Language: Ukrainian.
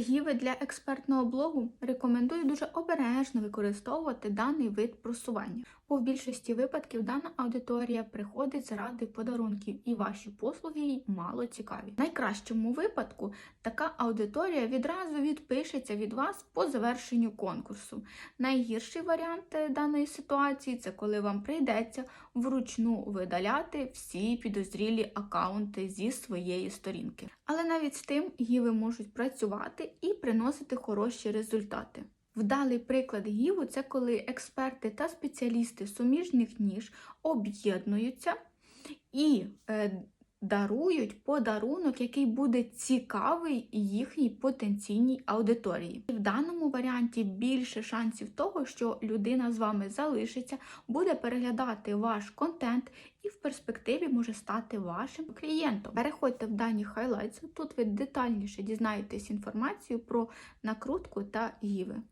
Гіви для експертного блогу рекомендую дуже обережно використовувати даний вид просування, в більшості випадків дана аудиторія приходить заради подарунків, і ваші послуги їй мало цікаві. В найкращому випадку така аудиторія відразу відпишеться від вас по завершенню конкурсу. Найгірший варіант е, даної ситуації це коли вам прийдеться вручну видаляти всі підозрілі акаунти зі своєї сторінки. Але навіть з тим гіви можуть працювати і приносити хороші результати. Вдалий приклад гіву це коли експерти та спеціалісти суміжних ніж об'єднуються і е, дарують подарунок, який буде цікавий їхній потенційній аудиторії. І в даному варіанті більше шансів того, що людина з вами залишиться, буде переглядати ваш контент і в перспективі може стати вашим клієнтом. Переходьте в дані хайлайтс, тут ви детальніше дізнаєтесь інформацію про накрутку та гіви.